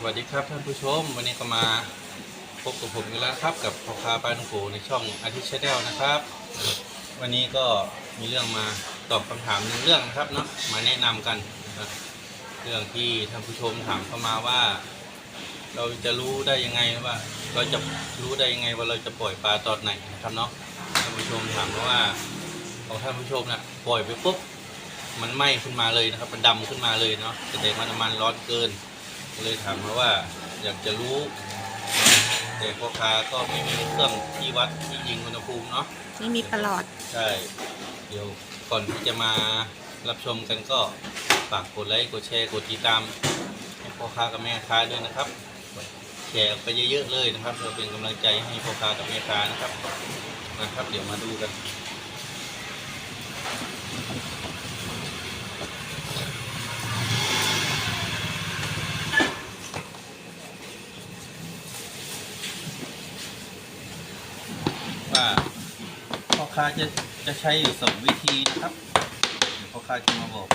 สวัสดีครับท่านผู้ชม วันนี้ก็มาพบกับผมอีกแล้วครับ กับพ่อค้าปลาหนงโกในช่องอาทิตย์ชาแนลนะครับ วันนี้ก็มีเรื่องมาตอบคำถามหนึ่งเรื่องนะครับเนาะมาแนะนำกันนะเรื่องที่ท่านผู้ชมถามเข้ามาว่า เราจะรู้ได้ยังไงว่า เราจะรู้ได้ยังไงว่าเราจะปล่อยปลาตอนไหนนะครับเนาะท่านผู้ชมถามมาว่าของท่านผู้ชมน่ะปล่อยไปปุ๊บมันไหม้ขึ้นมาเลยนะครับ มันดำขึ้นมาเลยเนาะแสดงว่าน้ำมันร้อนเกิน เลยถามมาว่าอยากจะรู้ แต่พ่อค้าก็ไม่มีเครื่องที่วัดที่ยิงอุณหภูมิเนาะไม่มีประหลอด ใช่ เดี๋ยวก่อนที่จะมารับชมกันก็ฝากกดไลค์กดแชร์กดติดตามให้พ่อค้ากับแม่ค้าด้วยนะครับแชร์ออกไปเยอะๆเลยนะครับเพื่อเป็นกำลังใจให้พ่อค้ากับแม่ค้านะครับนะครับ เดี๋ยวมาดูกัน ว่าพ่อค้า จะจะใช้อยู่สองวิธีนะครับ เดี๋ยวพ่อค้าจะมาบอก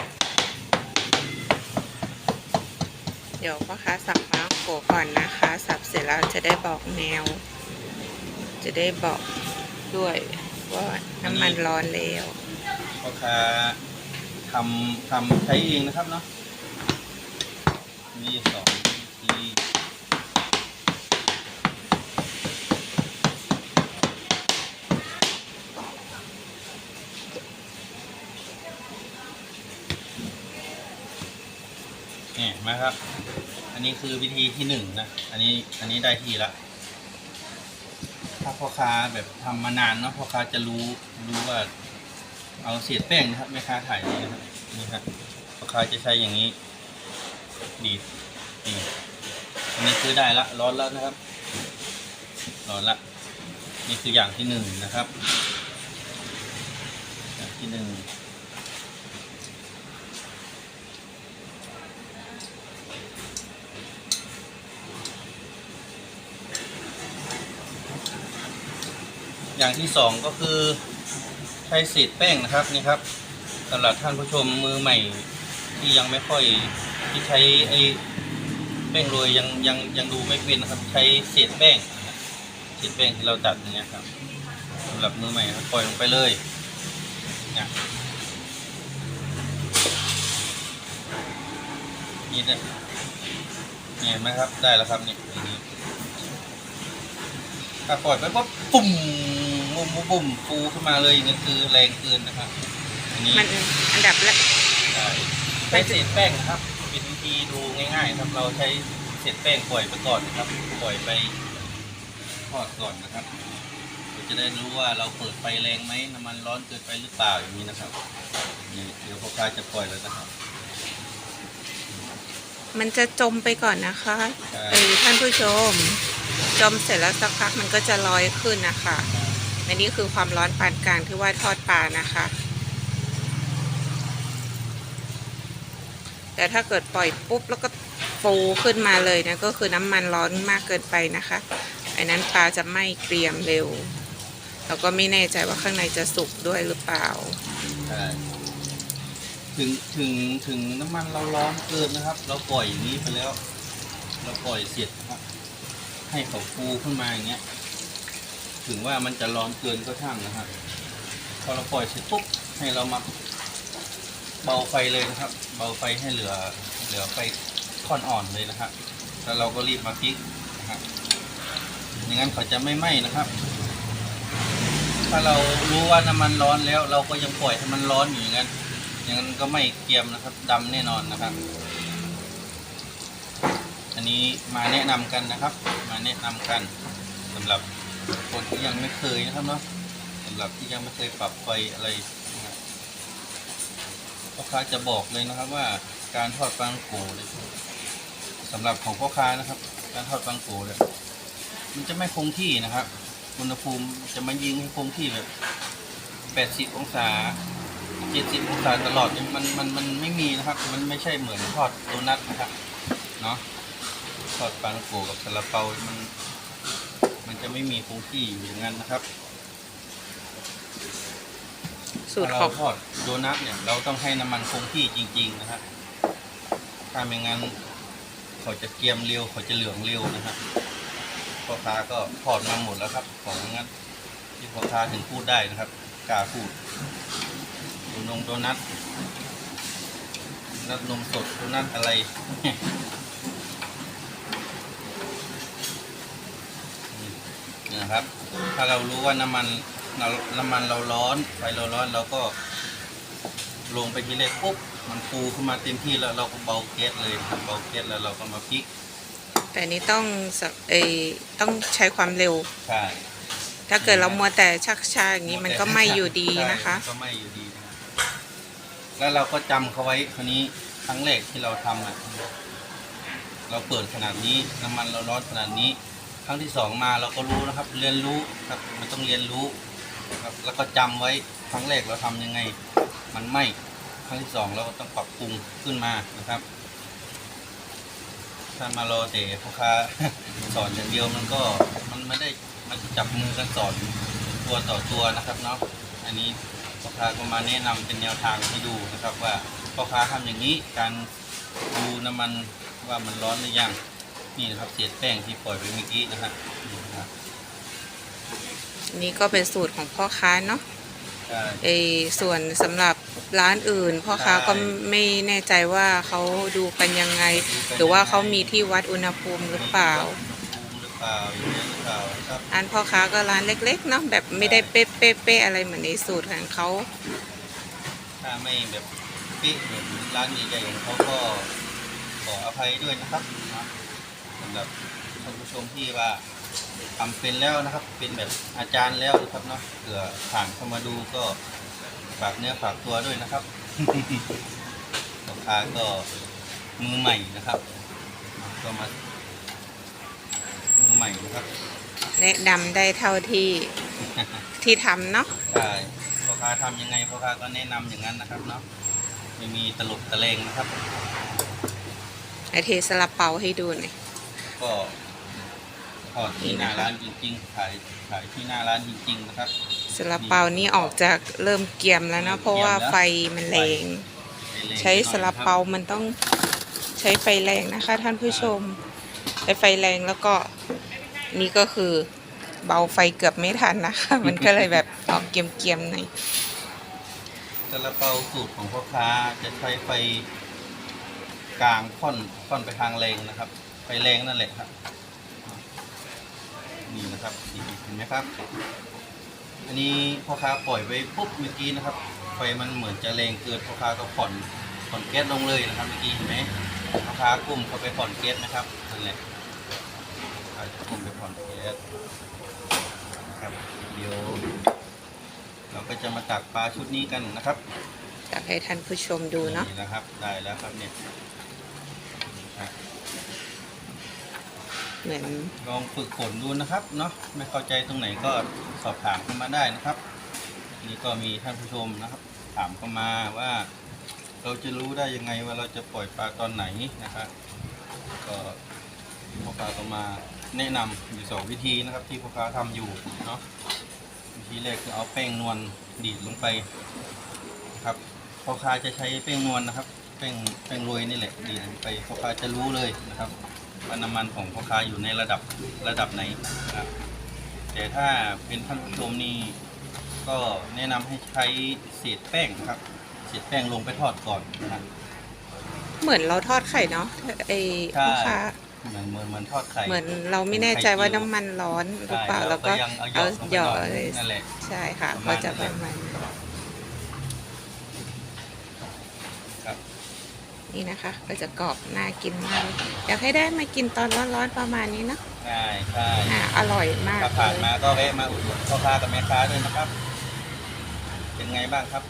เดี๋ยวพ่อค้าสับมาโกก่อนนะคะ สับเสร็จแล้วจะได้บอกแนว จะได้บอกด้วยว่าน้ำมันร้อนแล้วพ่อค้าทำทำใช้เองนะครับเนาะมีสองวิธีนี่เห็น ไหมครับ อันนี้คือวิธีที่หนึ่งนะ อันนี้อันนี้ได้ที่ละ ถ้าพ่อค้าแบบทำมานานเนาะพ่อค้าจะรู้รู้ว่า เอาเศษแป้งนะครับแม่ค้าถ่ายนี่นะครับนี่ครับพ่อค้าจะใช้อย่างนี้ ดีดนี่อันนี้คือได้ละร้อนแล้วนะครับ ร้อนละ นี่คืออย่างที่หนึ่งนะครับ อย่างที่หนึ่ง อย่างที่สองก็คือใช้เศษแป้งนะครับนี่ครับสำหรับท่านผู้ชมมือใหม่ที่ยังไม่ค่อยที่ใช้ไอ้แป้งโรยยังยังยังดูไม่เป็นนะครับ ใช้เศษแป้งเศษแป้งที่เราตัดอย่างเงี้ยครับสำหรับมือใหม่ครับปล่อยลงไปเลยนี่ยนี่เนี่ยเห็นไหมครับได้แล้วครับนี่ถ้าปล่อยไปปุ๊บปุ่ม บุ้มบุ้มบุ้มฟูขึ้นมาเลยอย่างนี้คือแรงเกินนะครับอันนี้มันอันดับแรกใช่ใช้เศษแป้งนะครับเป็นวิธีดูง่าย ๆ ครับเราใช้เศษแป้งปล่อยไปก่อนนะครับปล่อยไปทอดก่อนนะครับเราจะได้รู้ว่าเราเปิดไฟแรงไหมน้ำมันร้อนเกินไปหรือเปล่าอย่างนี้นะครับนี่เดี๋ยวพ่อค้าจะปล่อยแล้วนะครับ มันจะจมไปก่อนนะคะใช่เออท่านผู้ชม จมเสร็จแล้วสักพักมันก็จะลอยขึ้นนะคะ อันนี้คือความร้อนปานกลางที่ว่าทอดปลานะคะ แต่ถ้าเกิดปล่อยปุ๊บแล้วก็ฟูขึ้นมาเลยนะก็คือน้ำมันร้อนมากเกินไปนะคะอันนั้นปลาจะไม้เกรียมเร็ว แล้วก็ไม่แน่ใจว่าข้างในจะสุกด้วยหรือเปล่า ถึงถึงถึงน้ำมันเราร้อนเกินนะครับ เราปล่อยอย่างนี้ไปแล้ว เราปล่อยเสร็จให้เขาฟูขึ้นมาอย่างเงี้ย ถึงว่ามันจะร้อนเกินก็ช่างนะครับ พอเราปล่อยเสร็จปุ๊บให้เรามาเบาไฟเลยนะครับ เบาไฟให้เหลือเหลือไฟค่อนอ่อนเลยนะครับแล้วเราก็รีบมาพลิกนะครับอย่างนั้นเขาจะไม่ไหม้นะครับ ถ้าเรารู้ว่าน้ำมันร้อนแล้ว เราก็ยังปล่อยให้มันร้อนอยู่อย่างนั้นอย่างนั้นก็ไม่เกรียมนะครับดำแน่นอนนะครับ อันนี้มาแนะนำกันนะครับ มาแนะนำกันสำหรับ คนที่ยังไม่เคยนะครับเนาะสำหรับที่ยังไม่เคยปรับไฟอะไรพ่อค้าจะบอกเลยนะครับว่าการทอดปังโกเนี่ยสำหรับของพ่อค้านะครับ การทอดปังโกเนี่ยมันจะไม่คงที่นะครับอุณหภูมิจะมายิงให้คงที่แบบ80 องศา 70 องศาตลอดเนี่ยมันมันมันไม่มีนะครับ มันไม่ใช่เหมือนทอดโดนัทนะครับ เนาะทอดปลาโกกับซาลาเปา มันมัน จะไม่มีคงที่อยู่อย่างนั้นนะครับสูตรถ้าขเราองทอดโดนัทเนี่ยเราต้องให้น้ำมันคงที่จริง ๆ นะครับถ้าไม่งั้นเขาจะเกรียมเร็วเขาจะเหลืองเร็วนะครับพ่อค้าก็ถอดมาหมดแล้วครับ ของงั้นที่พ่อค้าถึงพูดได้นะครับกล้าพูดโดนงโดนัทนัทนมสดโดนัทอะไร นี่นะครับ ถ้าเรารู้ว่าน้ำมันเราน้ำมันเราร้อนไฟเราร้อนเราก็ ลงไปทีแรกปุ๊บมันฟูขึ้นมาเต็มที่แล้วเราก็เบาแก๊สเลยครับเบาแก๊สแล้วเราก็มาพลิกแต่อันนี้ต้องสะเอยต้องใช้ความเร็ว ใช่ถ้าเกิดเรามัวแต่ชักช้าอย่างนี้มันก็ไม่อยู่ดีนะคะ ใช่ก็ไม่อยู่ดีนะครับแล้วเราก็จำเขาไว้คราวนี้ครั้งแรกที่เราทำอะเราเปิดขนาดนี้น้ำมันเราร้อนขนาดนี้ ครั้งที่สองมาเราก็รู้นะครับ เรียนรู้ครับมันต้องเรียนรู้ครับแล้วก็จำไว้ครั้งแรกเราทำยังไง มันไหมครั้งที่สองเราก็ต้องปรับปรุงขึ้นมานะครับถ้ามารอแต่พ่อค้าสอนอย่างเดียวมันก็มันไม่ได้มันจับมือกันสอนตัวต่อตัวนะครับเนาะอันนี้พ่อค้าก็มาแนะนำเป็นแนวทางให้ดูนะครับ ว่าพ่อค้าทำอย่างนี้การดูน้ำมันว่ามันร้อนหรือยัง นี่นะครับเศษแป้งที่ปล่อยไปเมื่อกี้นะครับนี่นะครับอันนี้ก็เป็นสูตรของพ่อค้าเนาะใช่เออส่วนสำหรับร้านอื่น พ่อค้าใช่ก็ปแน่ใจว่าเขาดูกันยังไง หรือว่าเขามีที่วัดอุณหภูมิหรือเปล่าภูมิหรือเปล่าอย่างนี้หรือเปล่าครับร้านพ่อค้าก็ร้านเล็กๆเนาะแบบไม่ได้เป๊ะๆๆอะไรเหมือนในสูตรของเขาถ้าไม่แบบปิเหมือนร้านใหญ่ๆของเขาก็ขออภัยด้วยนะครับ นะสำหรับท่านผู้ชมที่ว่าทำเป็นแล้วนะครับ เป็นแบบอาจารย์แล้วนะครับเนาะเผื่อผ่านเข้ามาดูก็ฝากเนื้อฝากตัวด้วยนะครับลูกค้าก็มือใหม่นะครับ ก็มามือใหม่นะครับแนะนำได้เท่าที่ที่ทำเนาะใช่พ่อค้าทำยังไงพ่อค้าก็แนะนำอย่างนั้นนะครับเนาะไม่มีตลกตะเลงนะครับไอเทสลาเปาให้ดูหน่อย ก็ทอดที่หน้าร้านจริงๆขายขายที่หน้าร้านจริงๆนะครับสลาเปานี่ออกจากเริ่มเกรียมแล้วนะเพราะว่าไฟมันแรง ใช้สลาเปามันต้องใช้ไฟแรงนะคะ ท่านผู้ชมใช้ไฟแรงแล้วก็นี่ก็คือเบาไฟเกือบไม่ทันนะคะ มันก็เลยแบบออกเกรียมๆหน่อยซาลาเปาสูตรของพ่อค้าจะใช้ไฟกลางค่อนค่อนไปทางแรงนะครับ ไฟแรงนั่นแหละครับ นี่นะครับนี่เห็นไหมครับ อันนี้พ่อค้าปล่อยไว้ปุ๊บเมื่อกี้นะครับ ไฟมันเหมือนจะแรงเกินพ่อค้าก็ผ่อนผ่อนแก๊สลงเลยนะครับเมื่อกี้เห็นไหมพ่อค้ากุ้มเข้าไปผ่อนแก๊สนะครับนั่นแหละอาจจะกุ้มไปผ่อนแก๊สนะครับเดี๋ยวเราก็จะมาตักปลาชุดนี้กันนะครับอยากให้ท่านผู้ชมดูเนาะนี่นะครับ ได้แล้วครับเนี่ยอะ เหมือนลองฝึกฝนดูนะครับเนาะไม่เข้าใจตรงไหนก็สอบถามเข้ามาได้นะครับ นี่ก็มีท่านผู้ชมนะครับ ถามเข้ามาว่า เราจะรู้ได้ยังไงว่าเราจะปล่อยปลาตอนไหนนะครับก็พ่อค้าก็มาแนะนำอยู่สองวิธีนะครับ ที่พ่อค้าทำอยู่เนาะวิธีแรกคือเอาแป้งนวลดีดลงไปครับพ่อค้าจะใช้แป้งนวลนะครับ แป้งแป้งโรยนี่แหละดีดลงไปพ่อค้าจะรู้เลยนะครับ ว่าน้ำมันของพ่อค้าอยู่ในระดับระดับไหนนะครับ แต่ถ้าเป็นท่านผู้ชมนี่ก็แนะนำให้ใช้เศษแป้งนะครับ เศษแป้งลงไปทอดก่อนนะครับ เหมือนเราทอดไข่เนาะไอใช่ ลูกค้าเหมือนเหมือนเหมือนทอดไข่ เหมือนเราไม่แน่ใจว่าน้ำมันร้อนหรือเปล่าใช่แล้วก็ยังเอาหยเอาอดลงหไปยอหดน่อยเลยนั่นแหละ ใช่ค่ะประมาก็ณจะนั้ปนแหละระมาณนั้น ครับ นี่นะคะ ก็จะกรอบน่ากินมากเลยอยากให้ได้มากินตอนร้อนๆประมาณนี้เนาะใช่ใช่อ่าอร่อยมากถ้าเลผ่านยมาก็แวะมาอุดหนุนพ่อค้ากับแม่ค้าด้วยนะครับ เป็นไงบ้างครับ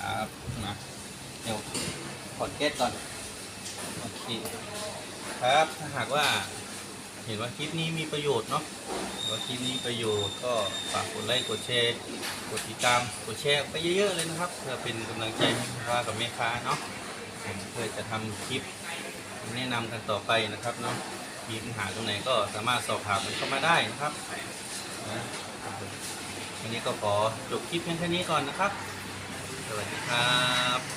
ครับนะเดี๋ยวขอดเก็ตก่อนโอเคครับถ้าหากว่า เห็นว่าคลิปนี้มีประโยชน์เนาะว่าคลิปนี้ประโยชน์ก็ฝากกดไลค์กดแชร์กดติดตามกดแชร์ไปเยอะๆเลยนะครับเพื่อเป็นกำลังใจให้พ่อค้ากับแม่ค้าเนาะเพื่อจะทำคลิปแนะนำกันต่อไปนะครับเนาะมีปัญหาตรงไหนก็สามารถสอบถามกันเข้ามาได้นะครับนะวันนี้ก็ขอจบคลิปเพียงแค่นี้ก่อนนะครับ สวัสดีครับ